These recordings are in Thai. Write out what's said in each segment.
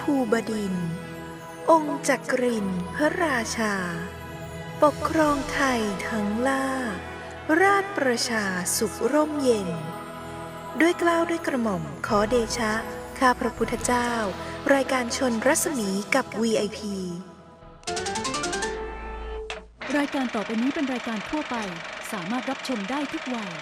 ภูบดิน องค์จักรินพระราชา ปกครองไทยทั้งล่า ราชประชาสุขร่มเย็น ด้วยกล้าวด้วยกระหม่อมขอเดชะ ข้าพระพุทธเจ้า รายการชนรัศมีกับ VIP รายการต่อไปนี้เป็นรายการทั่วไป สามารถรับชมได้ทุกวัย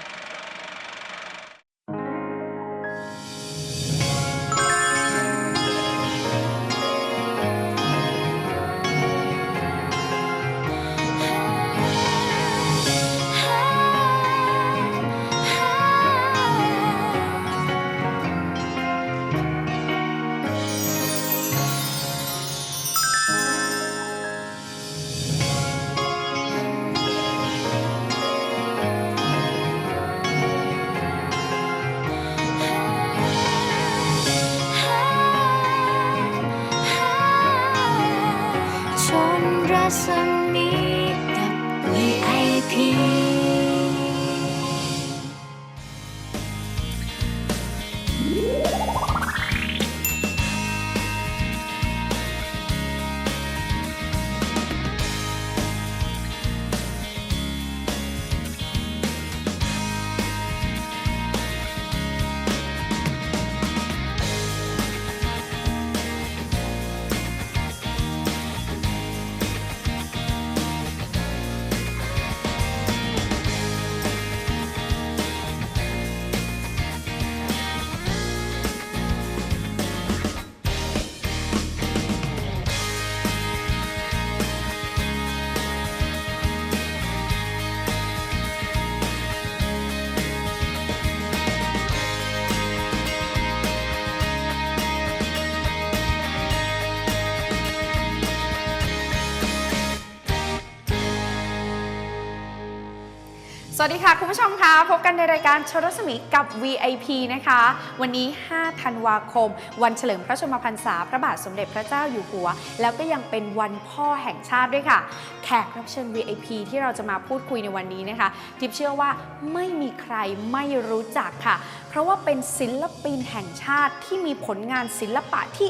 สวัสดีค่ะ คุณผู้ชมคะพบกันในรายการชรสมีกับ VIP นะคะ วันนี้ 5 ธันวาคม วันเฉลิมพระชนมพรรษา พระบาทสมเด็จพระเจ้าอยู่หัว แล้วก็ยังเป็นวันพ่อแห่งชาติด้วยค่ะ แขกรับเชิญ VIP ที่เราจะมาพูดคุยในวันนี้นะคะทิพย์เชื่อว่าไม่มีใครไม่รู้จักค่ะ เพราะว่าเป็นศิลปินแห่งชาติที่มีผลงานศิลปะที่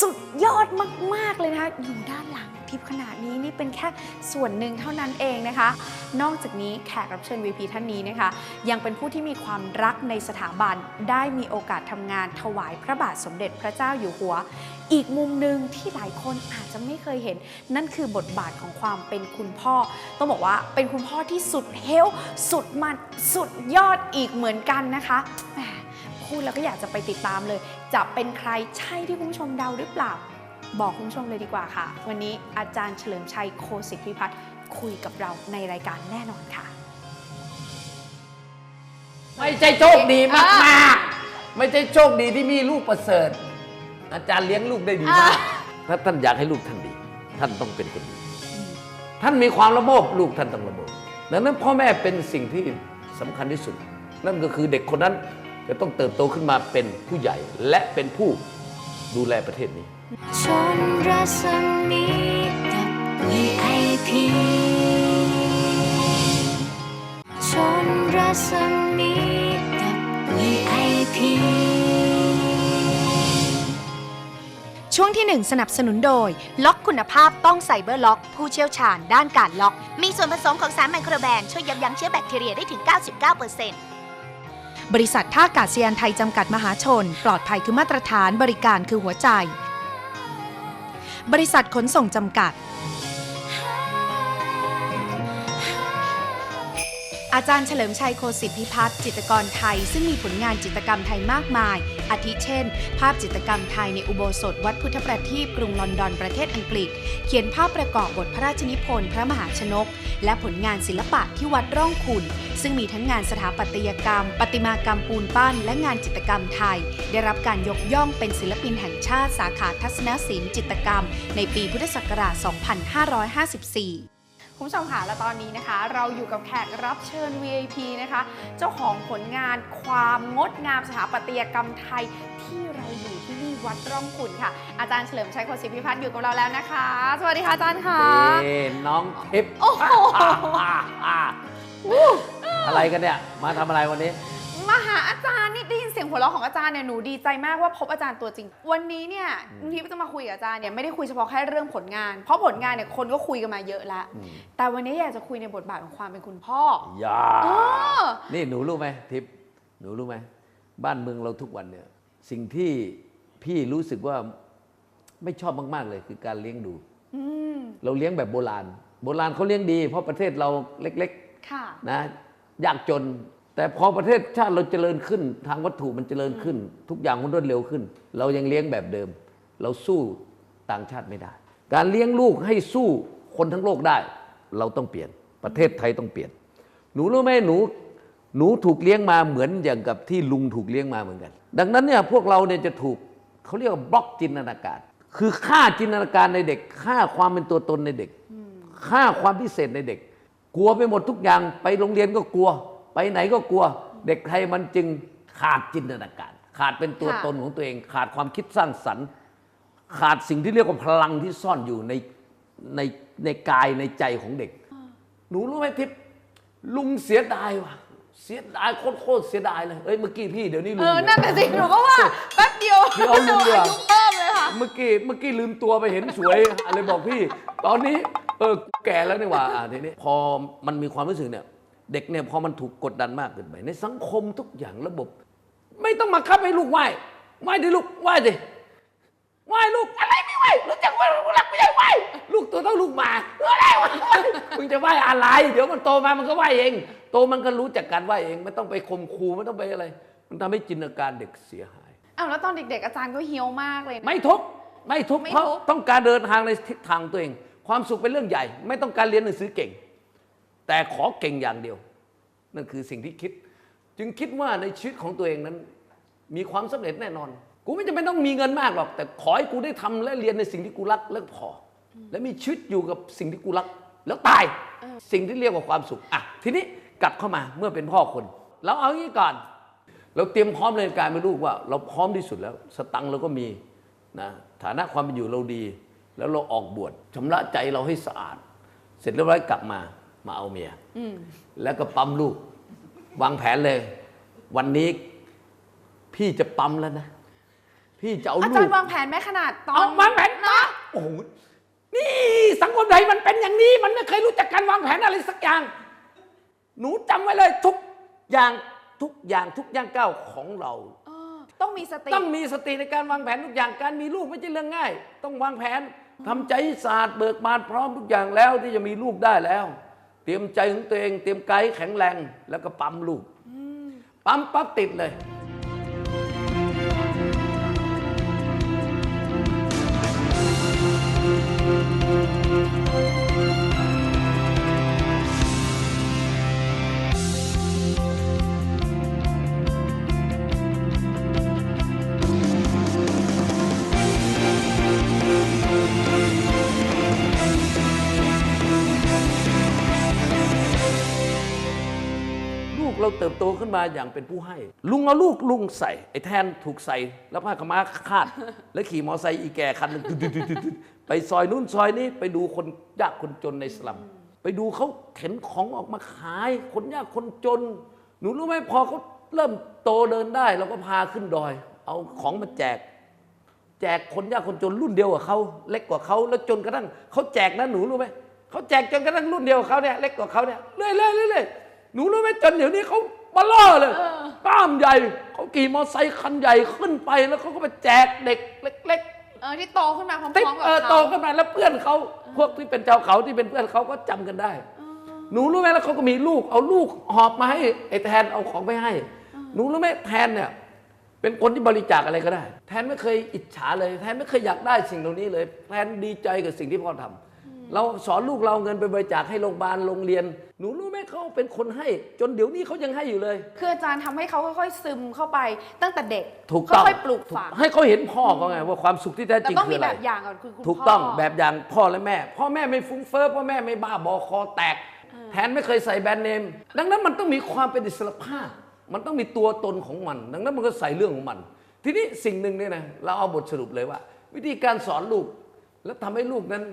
สุดยอดมาก ๆ เลยนะคะอยู่ด้านหลัง ทิพย์ขนาดนี้นี่เป็นแค่ส่วนหนึ่งเท่านั้นเองนะคะ นอกจากนี้แขกรับเชิญ VP ท่านนี้นะคะ ยังเป็นผู้ที่มีความรักในสถาบันได้มีโอกาสทำงานถวายพระบาทสมเด็จพระเจ้าอยู่หัว อีกมุมหนึ่งที่หลายคนอาจจะไม่เคยเห็น นั่นคือบทบาทของความเป็นคุณพ่อ ต้องบอกว่าเป็นคุณพ่อที่สุดเฮลสุดมันสุดยอดอีกเหมือนกันนะคะพูดแล้วก็อยากจะไปติดตามเลย จะเป็นใครใช่ที่คุณผู้ชมเดาหรือเปล่า บอกคุณผู้ชมเลยดีกว่าค่ะ วันนี้อาจารย์เฉลิมชัยโคสิทธิพิพัฒน์คุยกับเราในรายการแน่นอนค่ะ ไม่ใช่โชคดีมากๆไม่ใช่โชคดีที่มีลูกประเสริฐ อาจารย์เลี้ยงลูกได้ดีมากถ้าท่านอยากให้ลูกท่านดี ท่านต้องเป็นคนดี ท่านมีความระโมบลูกท่านต้องระโมบดังนั้นพ่อแม่เป็นสิ่งที่สำคัญที่สุด นั่นก็คือเด็กคนนั้นจะต้องเติบโตขึ้นมาเป็นผู้ใหญ่และเป็นผู้ดูแลประเทศนี้ ชนรัศมีกับ VIP ชนรัศมีกับ VIP ช่วงที่ 1 สนับสนุนโดย ล็อกคุณภาพต้องไซเบอร์ล็อก ผู้เชี่ยวชาญด้านการล็อก มีส่วนผสมของสารไมโครแบนช่วยยับยั้งเชื้อแบคทีเรียได้ถึง 99%บริษัทท่าอากาศยานไทยจำกัดมหาชน ปลอดภัยคือมาตรฐานบริการคือหัวใจ บริษัทขนส่งจำกัด อาจารย์เฉลิมชัยโคสิทธิพิพัฒน์จิตรกรไทย ซึ่งมีผลงานจิตรกรรมไทยมากมาย อาทิเช่น ภาพจิตรกรรมไทยในอุโบสถวัดพุทธประทีปกรุงลอนดอนประเทศอังกฤษ เขียนภาพประกอบบทพระราชนิพนธ์พระมหาชนก และผลงานศิลปะที่วัดร่องขุนซึ่งมีทั้งงานสถาปัตยกรรมประติมากรรมปูนปั้น และงานจิตรกรรมไทย ได้รับการยกย่องเป็นศิลปินแห่งชาติสาขาทัศนศิลป์จิตรกรรม ในปีพุทธศักราช 2554 คุณผู้ชมค่ะและตอนนี้นะคะ เราอยู่กับแขกรับเชิญ VIP นะคะ เจ้าของผลงานความงดงามสถาปัตยกรรมไทยที่เราอยู่ที่นี่วัดร่องขุนค่ะ อาจารย์เฉลิมชัยโคศิพิพัฒน์อยู่กับเราแล้วนะคะ สวัสดีค่ะอาจารย์ค่ะเอ้น้องทิพย์โอ้โหอะไรกันเนี่ย มาทำอะไรวันนี้ มาหาอาจารย์นี่ได้ยินเสียง หัวเราะของอาจารย์เนี่ยหนูดีใจมากว่าพบอาจารย์ตัวจริง วันนี้เนี่ยบางทีจะมาคุยกับอาจารย์เนี่ยไม่ได้คุยเฉพาะแค่เรื่องผลงาน เพราะผลงานเนี่ยคนก็คุยกันมาเยอะแล้วแต่วันนี้อยากจะคุยในบทบาทของความเป็นคุณพ่อ อย่าเออ นี่หนูรู้ไหมทิพย์หนูรู้ไหมบ้านเมืองเราทุกวันเนี่ย สิ่งที่พี่รู้สึกว่าไม่ชอบมาก ๆ เลยคือการเลี้ยงดู อืมเราเลี้ยงแบบโบราณ โบราณเขาเลี้ยงดี เพราะประเทศเราเล็ก ค่ะ ๆ นะ ยากจน แต่พอประเทศชาติเราเจริญขึ้น ทางวัตถุมันเจริญขึ้น ทุกอย่างมันรวดเร็วขึ้น เรายังเลี้ยงแบบเดิม เราสู้ต่างชาติไม่ได้ การเลี้ยงลูกให้สู้คนทั้งโลกได้ เราต้องเปลี่ยนประเทศไทยต้องเปลี่ยน หนูรู้ไหมหนูหนูถูกเลี้ยงมาเหมือนอย่างกับที่ลุงถูกเลี้ยงมาเหมือนกัน ดังนั้นเนี่ยพวกเราเนี่ยจะถูกเขาเรียกว่าบล็อกจินตนาการ คือฆ่าจินตนาการในเด็กฆ่าความเป็นตัวตนในเด็กฆ่าความพิเศษในเด็ก กลัวไปหมดทุกอย่างไปโรงเรียนก็กลัว ไปไหนก็กลัว เด็กไทยมันจึงขาดจินตนาการ ขาดเป็นตัวค่ะตนของตัวเอง ขาดความคิดสร้างสรรค์ ขาดสิ่งที่เรียกว่าพลังที่ซ่อนอยู่ในในในกายในใจของเด็ก หนูรู้ไหมทิพย์ลุงเสียดายว่ะเสียดายโคตรๆเสียดายเลยเอ้ยเมื่อกี้พี่เดี๋ยวนี้ลุเองอนั่นน่ะสิหนูก็ว่าแป๊บเดียวเดี๋ยวลุงเดียวอายุเพิ่มเลยค่ะเมื่อกี้เมื่อกี้ลืมตัวไปเห็นสวยอะไรบอกพี่ ตอนนี้เออแก่แล้วนี่หว่าอะทีนี้พอมันมีความรู้สึกเนี่ย เด็กเนี่ยพอมันถูกกดดันมากเกินไปในสังคมทุกอย่างระบบ ไม่ต้องมาคับให้ลูกไหว้ไหว้ดิลูกไหว้ดิไหว้ลูกอะไรไม่ไหว้รู้จักไหว้ลูกหลักไม่ใช่ไหว้ลูกตัวเท่าลูกหมาอะไรวะมึงจะไหว้อะไร เดี๋ยวมันโตมามันก็ไหว้เอง โตมันก็รู้จักการไหว้เอง ไม่ต้องไปข่มครูไม่ต้องไปอะไร มันทำให้จินตนาการเด็กเสียหายอ้าวแล้วตอนเด็ก ๆ อาจารย์ก็เฮี้ยวมากเลยนะไม่ทุกข์ไม่ทุกข์ไม่เพราะทุกข์ต้องการเดินทางในทิศทางตัวเอง ความสุขเป็นเรื่องใหญ่ ไม่ต้องการเรียนหนังสือเก่ง แต่ขอเก่งอย่างเดียว นั่นคือสิ่งที่คิด จึงคิดว่าในชีวิตของตัวเองนั้น มีความสำเร็จแน่นอน กูไม่จำเป็นต้องมีเงินมากหรอก แต่ขอให้กูได้ทำและเรียนในสิ่งที่กูรักแล้วพอ และมีชีวิตอยู่กับสิ่งที่กูรัก แล้วตายสิ่งที่เรียกว่าความสุขอะทีนี้กลับเข้ามาเมื่อเป็นพ่อคนเราเอางี้ก่อน เราเตรียมพร้อมในการเป็นลูกว่า เราพร้อมที่สุดแล้ว สตังเราก็มีนะฐานะความเป็นอยู่เราดี แล้วเราออกบวชชำระใจเราให้สะอาด เสร็จเรียบร้อยกลับมา มาเอาเมียแล้วก็ปั๊มลูก วางแผนเลย วันนี้พี่จะปั๊มแล้วนะ พี่จะเอาอาลูจารกย์วางแผนแม้ขนาดตอเอานวางแผนนะโอ้โหนี่สังคมไทยมันเป็นอย่างนี้ มันไม่เคยรู้จักการวางแผนอะไรสักอย่าง หนูจำไว้เลยทุกอย่างทุกอย่างทุกย่างก้าวของเราเออต้องมีสติต้องมีสติในการวางแผนทุกอย่างการมีลูกไม่ใช่เรื่องง่าย ต้องวางแผนทำใจให้สะอาดเบิกบานพร้อมทุกอย่างแล้วที่จะมีลูกได้แล้ว เตรียมใจของตัวเอง เตรียมกายให้แข็งแรง แล้วก็ปั๊มลูกปั๊มปั๊บติดเลย เราเติบโตขึ้นมาอย่างเป็นผู้ให้ ลุงเอาลูกลุงใส่ ไอ้แทนถูกใส่ แล้วผ้าขม้าคาด แล้วขี่มอไซค์อีแก่คันหนึ่งไปซอยนู้นซอยนี้ไปดูคนยากคนจนในสลัม ไปดูเขาเข็นของออกมาขาย คนยากคนจน หนูรู้ไหมพอเขาเริ่มโตเดินได้เราก็พาขึ้นดอย เอาของมาแจก แจกคนยากคนจนรุ่นเดียวกับเขาเล็กกว่าเขาแล้วจนกระทั่งเขาแจกนะหนูรู้ไหมเขาแจกจนกระทั่งรุ่นเดียวกับเขาเนี่ยเล็กกว่าเขาเนี่ยเรื่อยๆเรื่อยๆ หนูรู้ไหมจนเดี๋ยวนี้เขาบลล่อเลยกล้ามใหญ่เขาขี่มอเตอร์ไซค์คันใหญ่ขึ้นไปแล้วเขาก็ไปแจกเด็กเล็กเออที่โตขึ้นมาพร้ๆติดอมๆกับเออเขาโตขึ้นมาแล้วเพื่อนเขาพวกที่เป็นชาวเขาที่เป็นเพื่อนเขาก็จำกันได้ หนูรู้ไหมแล้วเขาก็มีลูก เอาลูกหอบมาให้ไอ้แทนเอาของไปให้ หนูรู้ไหมแทนเนี่ย เป็นคนที่บริจาคอะไรก็ได้ แทนไม่เคยอิจฉาเลย แทนไม่เคยอยากได้สิ่งเหล่านี้เลย แทนดีใจกับสิ่งที่พ่อทำ เราสอนลูกเราเอาเงินไปบริจาคให้โรงพยาบาลโรงเรียน หนูรู้ไหมเขาเป็นคนให้ จนเดี๋ยวนี้เขายังให้อยู่เลย คืออาจารย์ทำให้เขาค่อยๆซึมเข้าไปตั้งแต่เด็กถูกต้องค่อยๆปลูกฝัง ให้เขาเห็นพ่อเขาไงว่าความสุขที่แท้แต่จริงต้องคืมีออะไร แบบอย่างก่อนคือคุณถูกต้องพ่ แบบอย่างพ่อและแม่ พ่อแม่ไม่ฟุ้งเฟ้อพ่อแม่ไม่บ้าบอคอแตก แทนไม่เคยใส่แบรนด์เนม ดังนั้นมันต้องมีความเป็นอิสระภาพ มันต้องมีตัวตนของมัน ดังนั้นมันก็ใส่เรื่องของมัน ทีนี้สิ่งหนึ่งเนี่ยนะเราเอาบทสรุปเลยว่า วิธีการสอนลูก แล้วทำให้ลูกนั้น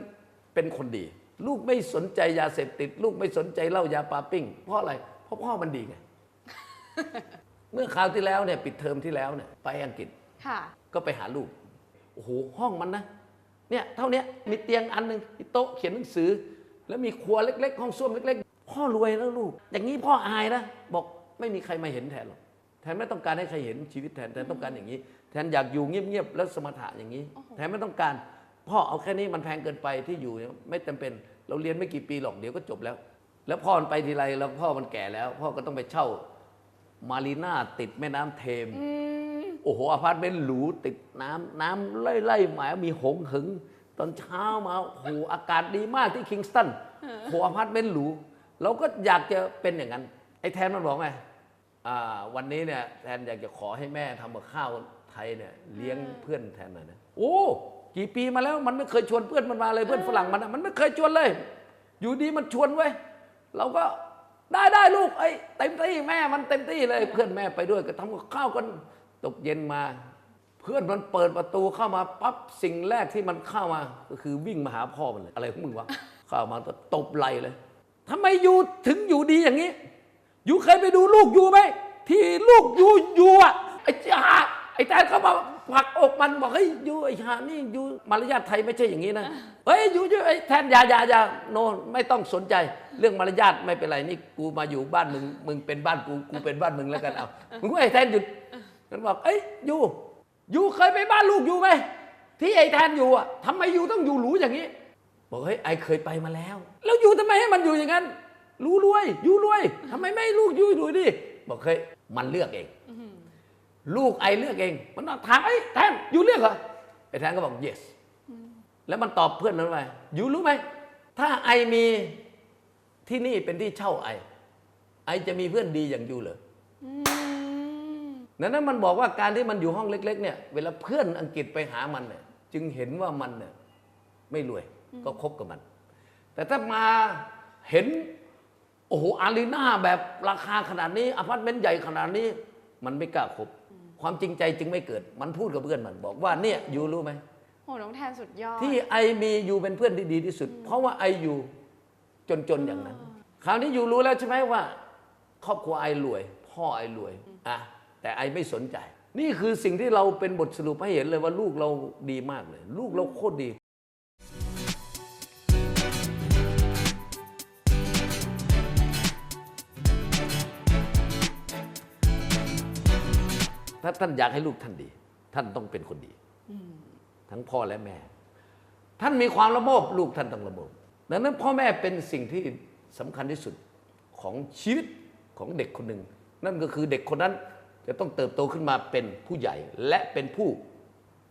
เป็นคนดี ลูกไม่สนใจยาเสพติด ลูกไม่สนใจเหล้ายาปาปิ้งเพราะอะไรเพราะพ่อมันดีไง เมื่อคราวที่แล้วเนี่ยปิดเทอมที่แล้วเนี่ยไปอังกฤษค่ะก็ไปหาลูกโอ้โหห้องมันนะเนี่ยเท่าเนี้ยมีเตียงอันหนึ่งมีโต๊ะเขียนหนังสือ แล้วมีครัวเล็ก ๆ ห้องส้วมเล็ก ๆ พ่อรวยแล้วลูก อย่างนี้พ่ออายนะบอกไม่มีใครมาเห็นแทนหรอกแทนไม่ต้องการให้ใครเห็นชีวิตแทนแทนต้องการอย่างนี้ แทนอยากอยู่เงียบๆแล้วสมถะอย่างนี้ แทนไม่ต้องการ พ่อเอาแค่นี้มันแพงเกินไปที่อยู่ไม่จำเป็น เราเรียนไม่กี่ปีหรอกเดี๋ยวก็จบแล้ว แล้วพ่อมันไปทีไรแล้วพ่อมันแก่แล้ว พ่อก็ต้องไปเช่ามารีน่าติดแม่น้ำเทมโอ้โหอพาร์ตเมนต์หรูติดน้ำน้ำไล่ไล่หมายมีหงหึง ตอนเช้ามาโอ้โหอากาศดีมากที่คิงสตันโอ้โหอพาร์ตเมนต์หรูเราก็อยากจะเป็นอย่างนั้น ไอ้แทนมันบอกไงวันนี้เนี่ยแทนอยากจะขอให้แม่ทำกับข้าวไทยเนี่ยเลี้ยงเพื่อนแทนหน่อยนะโอ้ กี่ปีมาแล้วมันไม่เคยชวนเพื่อนมันมาเลยเพื่อนฝรั่งมันอะมันไม่เคยชวนเลย อยู่ดีมันชวนไว้ยเราก็ได้ได้ลูกไอ้ยเต็มที่แม่มันเต็มที่เลย เพื่อนแม่ไปด้วยก็ทำกับข้าวกันตกเย็นมา เพื่อนมันเปิดประตูเข้ามาปั๊บสิ่งแรกที่มันเข้ามาก็คือวิ่งมาหาพ่อมันเลยอะไรของมึงวะเข้ามาก็ตบไหลเลยทำไมยูถึงอยู่ดีอย่างนี้ยูเคยไปดูลูกยูไหมที่ลูกยูยูอะไอ้จ้า ไอ้แตนเขามาผลักอกมันบอกเฮ้ยยูไอ้หานี่ยูมารยาทไทยไม่ใช่อย่างนี้นะเฮ้ยยูยูไอ้แทนยายายาโนไม่ต้องสนใจ เรื่องมารยาทไม่เป็นไรนี่กูมาอยู่บ้านมึงมึงเป็นบ้านกูกูเป็นบ้านมึงแล้วกันเอามึงว่าไอ้แทนหยุดมันบอกเอ้ยยูยูเคยไปบ้านลูกยูไหมที่ไอ้แทนอยู่อะทำไมยูต้องอยู่หรูอย่างนี้ บอกเฮ้ยไอ้เคยไปมาแล้ว แล้วยูทำไมให้มันอยู่อย่างนั้นรู้รวยยูรวยทำไมไม่ลูกยูดูดิบอกเฮ้ยมันเลือกเอง ลูกไอเลือกเอง มันถามไอ้ยแทนยูเลือกเหรอไอ้แทนก็บอก yes แล้วมันตอบเพื่อนมันไปยูรู้ไหม ถ้าไอมีที่นี่เป็นที่เช่าไอ ไอจะมีเพื่อนดีอย่างยูเหรอนั้นนั้นมันบอกว่าการที่มันอยู่ห้องเล็ก ๆ เนี่ย เวลาเพื่อนอังกฤษไปหามันเนี่ย จึงเห็นว่ามันเนี่ยไม่รวยก็คบกับมัน แต่ถ้ามาเห็น โอ้โหอารีนาแบบราคาขนาดนี้อพาร์ตเมนต์ใหญ่ขนาดนี้ มันไม่กล้าคบ ความจริงใจจึงไม่เกิด มันพูดกับเพื่อนมันบอกว่าเนี่ยอยู่รู้ไหมโหน้องแทนสุดยอด ที่ไอมีอยู่เป็นเพื่อนที่ดีที่สุด เพราะว่าไออยู่จนๆอย่างนั้น คราวนี้อยู่รู้แล้วใช่ไหมว่า ครอบครัวไอรวย พ่อไอรวยอะแต่ไอไม่สนใจ นี่คือสิ่งที่เราเป็นบทสรุปให้เห็นเลยว่าลูกเราดีมากเลย ลูกเราโคตรดี ถ้าท่านอยากให้ลูกท่านดี ท่านต้องเป็นคนดีทั้งพ่อและแม่ ท่านมีความละโมบลูกท่านต้องละโมบดังนั้นพ่อแม่เป็นสิ่งที่สำคัญที่สุดของชีวิตของเด็กคนหนึ่ง นั่นก็คือเด็กคนนั้นจะต้องเติบโตขึ้นมาเป็นผู้ใหญ่และเป็นผู้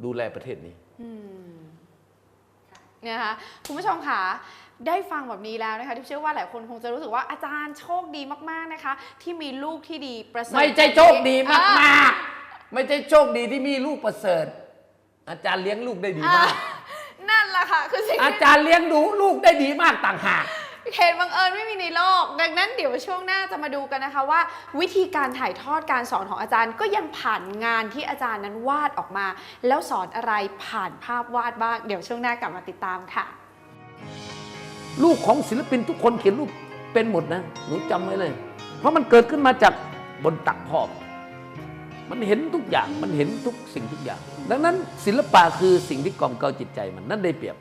ดูแลประเทศนี้เนี่ยนะคะคุณผู้ชมค่ะได้ฟังแบบนี้แล้วนะคะที่เชื่อว่าหลายคนคงจะรู้สึกว่าอาจารย์โชคดีมากๆนะคะ ที่มีลูกที่ดีประเสริฐไม่ใช่โชคดีมากอ่มากๆ ไม่ใช่โชคดีที่มีลูกประเสริฐ อาจารย์เลี้ยงลูกได้ดีอ่ามาก นั่นแหละค่ะคือสิ่งอาที่จารย์เลี้ยงดูลูกได้ดีมากต่างหาก เหตุบังเอิญไม่มีในโลก ดังนั้นเดี๋ยวช่วงหน้าจะมาดูกันนะคะว่า วิธีการถ่ายทอดการสอนของอาจารย์ก็ยังผ่านงานที่อาจารย์นั้นวาดออกมา แล้วสอนอะไรผ่านภาพวาดบ้าง เดี๋ยวช่วงหน้ากลับมาติดตามค่ะ ลูกของศิลปินทุกคนเขียนรูปเป็นหมดนะ หนูจำไว้เลย เพราะมันเกิดขึ้นมาจากบนตักพ่อ มันเห็นทุกอย่างมันเห็นทุกสิ่งทุกอย่าง ดังนั้นศิลปะคือสิ่งที่กล่อมเกลาจิตใจมันนั่นได้เปรียบ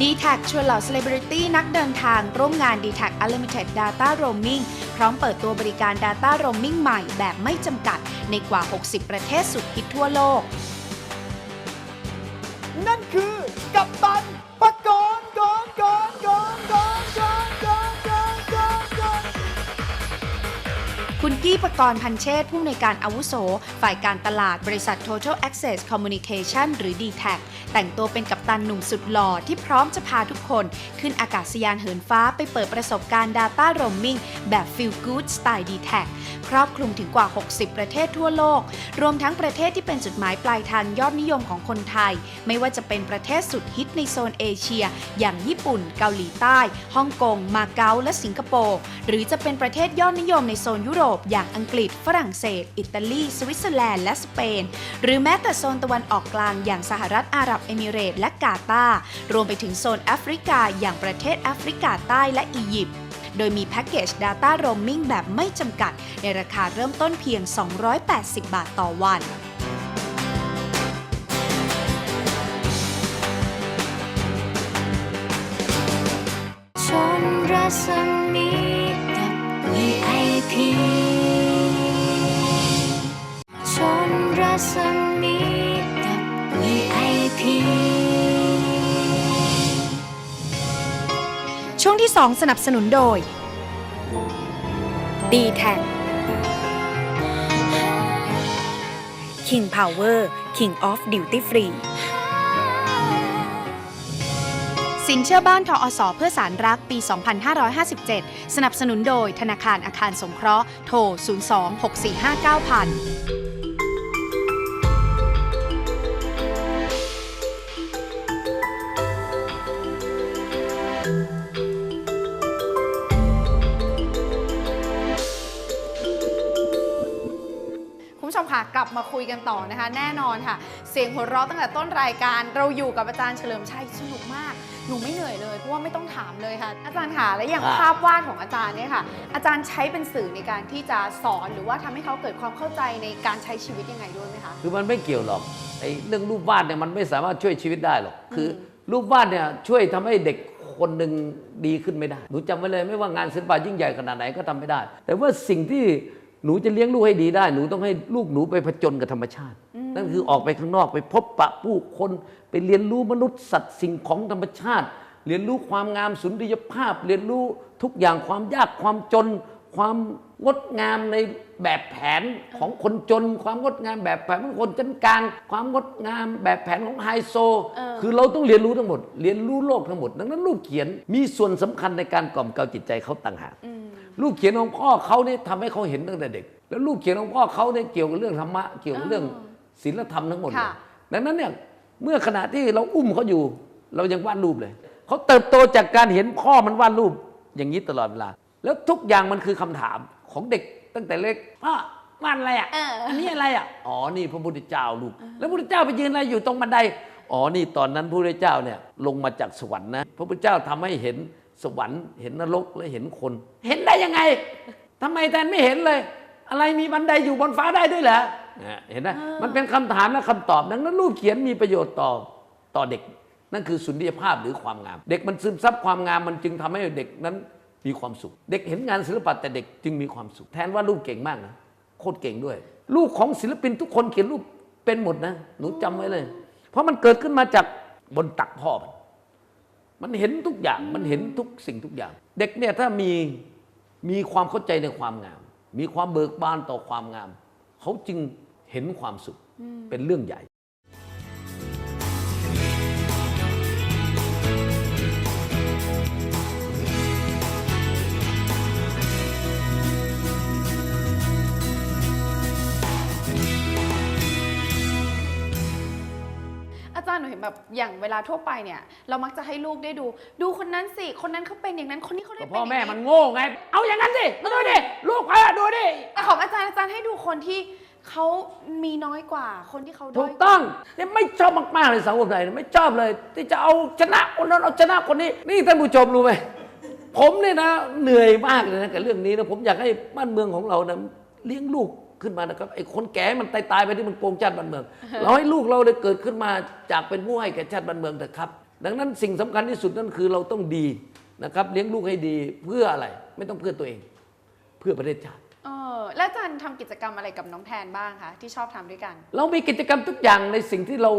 d t แทชวนเหล่าเซเลบริตี้นักเดินทาง ร่วมงาน d t แท Unlimited Data Roaming พร้อมเปิดตัวบริการ Data Roaming ใหม่แบบไม่จำกัด ในกว่า 60 ประเทศสุดฮิตทั่วโลก นั่นคือกัปตันปะกอ คุณกี้ประกรณ์พันเชษผู้อำนวยการอาวุโส ฝ่ายการตลาดบริษัท Total Access Communication หรือ d t แทแต่งตัวเป็นกัปตันหนุ่มสุดหล่อที่พร้อมจะพาทุกคนขึ้นอากาศยานเหินฟ้าไปเปิดประสบการณ์ Data Roaming แบบ Feel Good สไตล์ d t แทครอบคลุมถึงกว่า 60 ประเทศทั่วโลก รวมทั้งประเทศที่เป็นจุดหมายปลายทางยอดนิยมของคนไทย ไม่ว่าจะเป็นประเทศสุดฮิตในโซนเอเชีย อย่างญี่ปุ่น เกาหลีใต้ ฮ่องกง มาเก๊าและสิงคโปร์ หรือจะเป็นประเทศยอดนิยมในโซนยุโรปอย่างอังกฤษ ฝรั่งเศส อิตาลี สวิตเซอร์แลนด์ และสเปน หรือแม้แต่โซนตะวันออกกลางอย่างสหรัฐอาหรับเอมิเรตส์และกาตาร์รวมไปถึงโซนแอฟริกาอย่างประเทศแอฟริกาใต้และอียิปต์โดยมีแพ็กเกจ Data Roaming แบบไม่จำกัด ในราคาเริ่มต้นเพียง 280 บาทต่อวันช 2 สนับสนุนโดย d t แท King Power King of Duty Free สินเชื่อบ้านทออสอเพื่อสารรักปี 2557 สนับสนุนโดยธนาคารอาคารสงเคราะห์ โทร 02 645 9000 มค่ะกลับมาคุยกันต่อนะคะ แน่นอนค่ะ เสียงหัวเราะตั้งแต่ต้นรายการ เราอยู่กับอาจารย์เฉลิมชัยสนุกมากหนูไม่เหนื่อยเลยเพราะว่าไม่ต้องถามเลยค่ะ อาจารย์ค่ะและอย่างครับภาพวาดของอาจารย์เนี่ยค่ะ อาจารย์ใช้เป็นสื่อในการที่จะสอนหรือว่าทำให้เขาเกิดความเข้าใจในการใช้ชีวิตยังไงด้วยไหมคะคือมันไม่เกี่ยวหรอกไอ้เรื่องรูปวาดเนี่ยมันไม่สามารถช่วยชีวิตได้หรอกคืออมรูปวาดเนี่ยช่วยทำให้เด็กคนหนึ่งดีขึ้นไม่ได้หนูจำไว้เลยไม่ว่างานศิลปะยิ่งใหญ่ขนาดไหนก็ทำไม่ได้ แต่ว่าสิ่งที่ หนูจะเลี้ยงลูกให้ดีได้ หนูต้องให้ลูกหนูไปผจญกับธรรมชาติ นั่นคือออกไปข้างนอกไปพบปะผู้คนไปเรียนรู้มนุษย์สัตว์สิ่งของธรรมชาติ เรียนรู้ความงามสุนทรียภาพ เรียนรู้ทุกอย่างความยากความจน ความงดงามในแบบแผนของคนจน ความงดงามแบบแผนของคนชั้นกลาง ความงดงามแบบแผนของไฮโซเออคือเราต้องเรียนรู้ทั้งหมด เรียนรู้โลกทั้งหมด ดังนั้นลูกเขียนมีส่วนสำคัญในการกล่อมเกลาจิตใจเขาต่างหากอืมลูกเขียนของพ่อเขาเนี่ยทำให้เขาเห็นตั้งแต่เด็ก แล้วลูกเขียนของพ่อเขาเนี่ยเกี่ยวกับเรื่องธรรมะเกี่ยวกับเรื่องศีลธรรมทั้งหมดเลยค่ะดังนั้นเนี่ยเมื่อขณะที่เราอุ้มเขาอยู่ เรายังวาดรูปเลยเขาเติบโตจากการเห็นพ่อมันวาดรูปอย่างนี้ตลอดเวลา แล้วทุกอย่างมันคือคำถามของเด็กตั้งแต่เล็กพ่อวาดอะไรอะเอออัอันนี้อะไรอะอ๋อนี่พระพุทธเจ้าลูก แล้วพระพุทธเจ้าไปยืนอะไรอยู่ตรงบันไดอ๋อนี่ตอนนั้นพระพุทธเจ้าเนี่ยลงมาจากสวรรค์นะ พระพุทธเจ้าทำให้เห็นสวรรค์เห็นนรกและเห็นคน เห็นได้ยังไงทำไมแทนไม่เห็นเลย อะไรมีบันไดอยู่บนฟ้าได้ด้วยเหรอเนี่ยเห็นไหมมันเป็นคำถามและคำตอบดังนั้นรูปเขียนมีประโยชน์ต่อต่อเด็ก นั่นคือสุนทรียภาพหรือความงาม เด็กมันซึมซับความงามมันจึงทำให้เด็กนั้น มีความสุข เด็กเห็นงานศิลปะแต่เด็กจึงมีความสุข แทนว่ารูปเก่งมากนะโคตรเก่งด้วย ลูกของศิลปินทุกคนเขียนรูปเป็นหมดนะ หนูจำไว้เลย เพราะมันเกิดขึ้นมาจากบนตักพ่อมันมันเห็นทุกอย่างมันเห็นทุกสิ่งทุกอย่าง เด็กเนี่ยถ้ามีมีความเข้าใจในความงาม มีความเบิกบานต่อความงาม เขาจึงเห็นความสุขเป็นเรื่องใหญ่าจารย์หนูเห็นแบบอย่างเวลาทั่วไปเนี่ย เรามักจะให้ลูกได้ดู ดูคนนั้นสิ คนนั้นเขาเป็นอย่างนั้นคนนี้เขาได้ก็เป็นพ่ออย่างแม่นี้มันโง่ไง เอาอย่างนั้นสิมาดูดิลูกพ่อดูดิแต่ของอาจารย์อาจารย์ให้ดูคนที่เขามีน้อยกว่าคนที่เขาด้ถูอยกต้องเนี่ยไม่ชอบมากๆเลยสังคมไทยเนี่ยไม่ชอบเลย ที่จะเอาชนะคนนั้นเอาชนะคนนี้ นี่ท่านผู้ชมรู้ไหมผมเนี่ยนะเหนื่อยมากเลยนะกับเรื่องนี้นะผมอยากให้บ้านเมืองของเรานะเลี้ยงลูก ขึ้นมานะครับไอ้คนแก่มันตายตายๆไปที่มันโกงชาติบ้านเมือง เราให้ลูกเราได้เกิดขึ้นมาจากเป็นผู้ให้แก่ชาติบ้านเมืองเถอะครับ ดังนั้นสิ่งสำคัญที่สุดนั่นคือเราต้องดีนะครับเลี้ยงลูกให้ดีเพื่ออะไรไม่ต้องเพื่อตัวเอง เพื่อประเทศชาติเออแล้วอาจารย์ทำกิจกรรมอะไรกับน้องแทนบ้างคะที่ชอบทำด้วยกัน เรามีกิจกรรมทุกอย่างในสิ่งที่เรา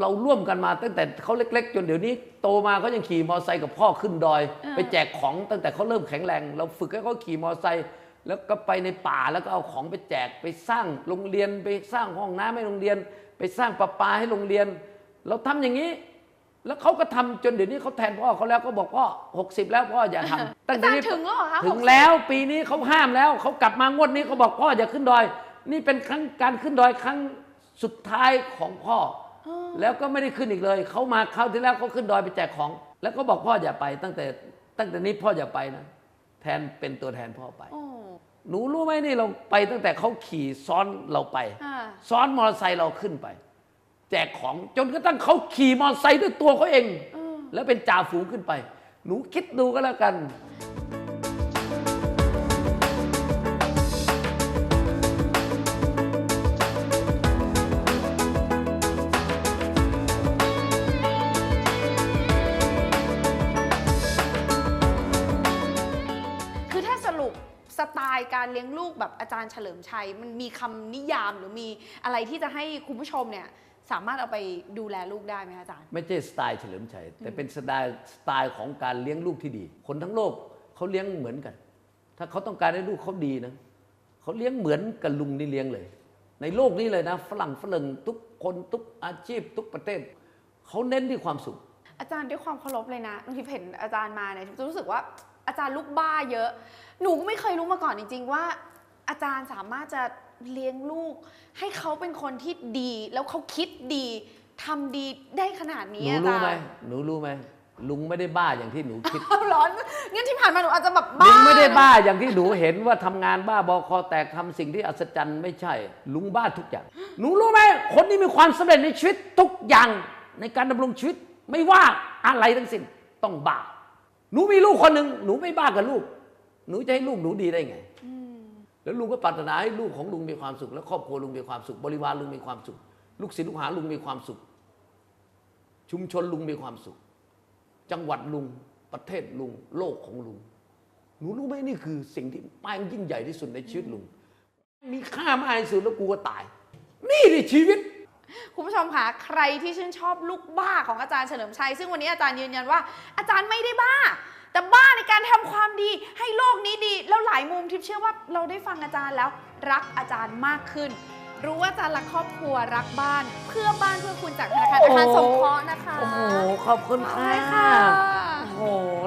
เราร่วมกันมาตั้งแต่เขาเล็ก ๆ จนเดี๋ยวนี้โตมาเขายังขี่มอเตอร์ไซค์กับพ่อขึ้นดอยเออไปแจกของตั้งแต่เขาเริ่มแข็งแรง เราฝึกให้เขาขี่มอเตอร์ไซค์ แล้วก็ไปในป่าแล้วก็เอาของไปแจกไปสร้างโรงเรียนไปสร้างห้องน้ำให้โรงเรียน ไปสร้างประปาให้โรงเรียน เราทำอย่างนี้ แล้วเขาก็ทำจนเดี๋ยวนี้เขาแทนพ่อเขาแล้วก็บอกพ่อ60แล้วพ่ออย่าทำตั้งแต่นี้อาจารย์ถึงแล้วเหรอคะถึง60แล้วปีนี้เขาห้ามแล้วเขากลับมางวดนี้เขาบอกพ่ออย่าขึ้นดอย นี่เป็นครั้งการขึ้นดอยครั้งสุดท้ายของพ่อ แล้วก็ไม่ได้ขึ้นอีกเลยเขามาคราวที่แล้วเขาขึ้นดอยไปแจกของ แล้วก็บอกพ่ออย่าไปตั้งแต่ตั้งแต่นี้พ่ออย่าไปนะแทนเป็นตัวแทนพ่อไปโอ้หนูรู้ไหมนี่เราไปตั้งแต่เขาขี่ซ้อนเราไปอ่าซ้อนมอเตอร์ไซค์เราขึ้นไป แจกของจนกระทั่งเขาขี่มอเตอร์ไซค์ด้วยตัวเขาเอง แล้วเป็นจ่าฝูงขึ้นไป หนูคิดดูก็แล้วกัน การเลี้ยงลูกแบบอาจารย์เฉลิมชัย มันมีคำนิยามหรือมีอะไรที่จะให้คุณผู้ชมเนี่ยสามารถเอาไปดูแลลูกได้ไหมคะอาจารย์ ไม่ใช่สไตล์เฉลิมชัย แต่เป็นสไตล์สไตล์ของการเลี้ยงลูกที่ดี คนทั้งโลกเขาเลี้ยงเหมือนกัน ถ้าเขาต้องการให้ลูกเขาดีนะเขาเลี้ยงเหมือนกับลุงนี่เลี้ยงเลย ในโลกนี้เลยนะฝรั่งฝรั่งทุกคนทุกอาชีพ ทุกประเทศเขาเน้นที่ความสุข อาจารย์ด้วยความเคารพเลยนะบางทีเห็นอาจารย์มาเนี่ยจะรู้สึกว่า อาจารย์ลูกบ้าเยอะ หนูก็ไม่เคยรู้มาก่อนจริง ๆ ว่า อาจารย์สามารถจะเลี้ยงลูก ให้เขาเป็นคนที่ดี แล้วเขาคิดดีทำดีได้ขนาดหนี้นูอารู้จารไหมย์หนูรู้ไหมลุงไม่ได้บ้าอย่างที่หนูคิดเอาร้อนงั้นที่ผ่านมาหนูอาจจะแบบลุบ้างไม่ได้บ้าอย่างที่หนูเห็นว่าทำงานบ้าบอคอแตกทำสิ่งที่อัศจรรย์ไม่ใช่ ลุงบ้าทุกอย่าง หนูรู้ไหมคนที่มีความสำเร็จในชีวิตทุกอย่างในการดำรงชีวิตไม่ว่าอะไรทั้งสิ้นต้องบ้า หนูมีลูกคนหนึ่งหนูไม่บ้ากับลูก หนูจะให้ลูกหนูดีได้ไง แล้วลุงก็ปรารถนาให้ลูกของลุงมีความสุข และครอบครัวลุงมีความสุข บริวารลุงมีความสุข ลูกศิษย์ลูกหาลุงมีความสุข ชุมชนลุงมีความสุข จังหวัดลุงประเทศลุงโลกของลุง หนูรู้ไหมนี่คือสิ่งที่มากยิ่งใหญ่ที่สุดในชีวิตลุง มีค่ามากที่สุดแล้วกูก็ตาย นี่ดิชีวิต คุณผู้ชมคะใครที่ชื่นชอบลูกบ้าของอาจารย์เฉลิมชัย ซึ่งวันนี้อาจารย์ยืนยันว่า อาจารย์ไม่ได้บ้า แต่บ้าในการทำความดีให้โลกนี้ดี แล้วหลายมุมทิพย์เชื่อว่าเราได้ฟังอาจารย์แล้ว รักอาจารย์มากขึ้น รู้ว่าอาจารย์รักครอบครัวรักบ้าน เพื่อบ้านเพื่อคุณจากธนาคารอาคารสงเคราะห์นะคะโอ้โหขอบคุณค่ะใช่ค่ะโอ้โห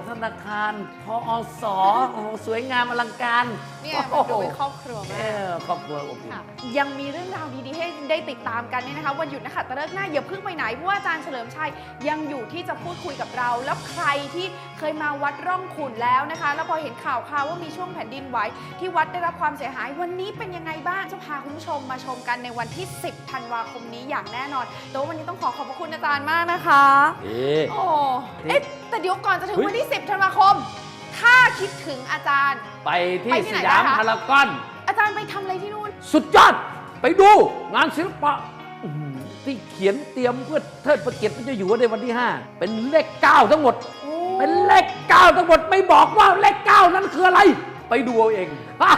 ธนาคารพอสโอ้โหสวยงามอลังการเนี่ยมันดูเป็นครอบครัวเอมากอครอบครัวอบอุ่น ค่ะ ยังมีเรื่องราวดีๆให้ได้ติดตามกันเนี่ยนะคะวันหยุดนะคะตะเลิกหน้าอย่าเพิ่งไปไหนเพราะว่าอาจารย์เฉลิมชัยยังอยู่ที่จะพูดคุยกับเรา แล้วใครที่เคยมาวัดร่องขุนแล้วนะคะ แล้วพอเห็นข่าวข่าวว่ามีช่วงแผ่นดินไหวที่วัดได้รับความเสียหาย วันนี้เป็นยังไงบ้างจะพาคุณผู้ชมมาชมกันในวันที่ 10 ธันวาคมนี้อย่างแน่นอนแต่ว่าวันนี้ต้องขอขอบพระคุณอาจารย์มากนะคะ เอ๊ะ โอ้เอ๊ะแต่เดี๋ยวก่อนจะถึงเฮ้ย วันที่ 10 ธันวาคม ถ้าคิดถึงอาจารย์ ไปที่ไปที่สไหนยามนะคะ พารากอน อาจารย์ไปทำอะไรที่นู่น สุดยอด ไปดูงานศิลปะอื้อหือที่เขียนเตรียมเพื่อเทิดพระเกียรติพระเจ้าอยู่หัวในวันที่ 5 เป็นเลข 9 ทั้งหมด เป็นเลข 9 ทั้งหมดไม่บอกว่าเลข 9 นั้นคืออะไร ไปดูเอาเอง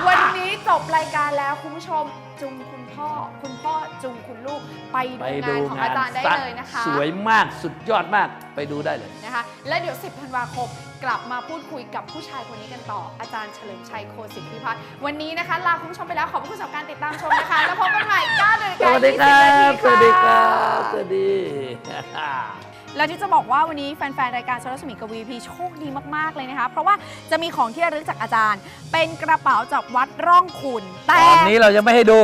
วันนี้จบรายการแล้วคุณผู้ชมจุงคุณพ่อ คุณพ่อจุงคุณลูกไปไปดูดูงานของงานอาจารย์ได้เลยนะคะ สวยมากสุดยอดมากไปดูได้เลย นะคะและเดี๋ยว 10 ธันวาคมกลับมาพูดคุยกับผู้ชายคนนี้กันต่อ อาจารย์เฉลิมชัยโคสิทธิพิพัฒน์วันนี้นะคะ ลาคุณผู้ชมไปแล้ว ขอบคุณสำหรับการติดตามชมนะคะ แล้วพบกันใหม่9นาฬิสกาวัสดี20ครันาทีบ สวัสดีครัค่ะบสวัสดี แล้วที่จะบอกว่าวันนี้แฟนๆ รายการชลสมิกวีพีโชคดีมาก ๆ เลยนะคะ เพราะว่าจะมีของที่ระลึกจากอาจารย์ เป็นกระเป๋าจากวัดร่องขุนแต่ตอนนี้เราจะไม่ให้ดู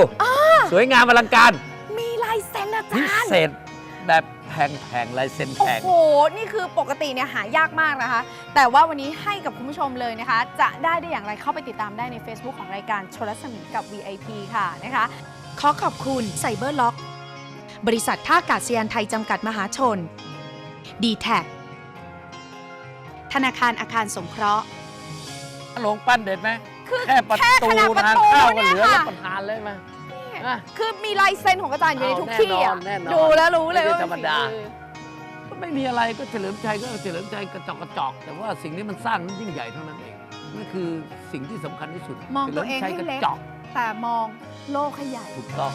สวยงามอลังการ มีลายเซ็นอาพิจารย์เศษแบบแพงๆลายเซ็นแพโอ้งโห นี่คือปกติเนี่ยหายากมากนะคะ แต่ว่าวันนี้ให้กับคุณผู้ชมเลยนะคะ จะได้ได้อย่างไรเข้าไปติดตามได้ใน Facebook ของรายการชลสมิกับ VIP ค่ะนะคะ ขอขอบคุณไซเบอร์ล็อก บริษัทท่ากาศยานไทยจำกัดมหาชน d t แทธนาคารอาคารสงเคราะห์หลงปั้นเด็ดไหมคือแค่ประแค่ตูขนาดประทางตูเข้าก็เนี่ยเหลือค่ะรับประทานเลยไหมอะ คือมีลายเซ็นของอาจารย์อยู่ในทุกที่อะแน่นอนแน่นอนดูแล้วรู้เลยไม่ว่าได้ธรรมดา ฝีอ ก็ไม่มีอะไรก็เฉลิมชัยก็เฉลิมชัยกระจอกกระจอก แต่ว่าสิ่งที่มันสร้างนั้นยิ่งใหญ่เท่านั้นเองนั่นคือสิ่งที่สำคัญที่สุดมองเฉตัลิวมเองชัยให้กระเล็กจอกแต่มองโลกให้ใหญ่ ถูกต้อง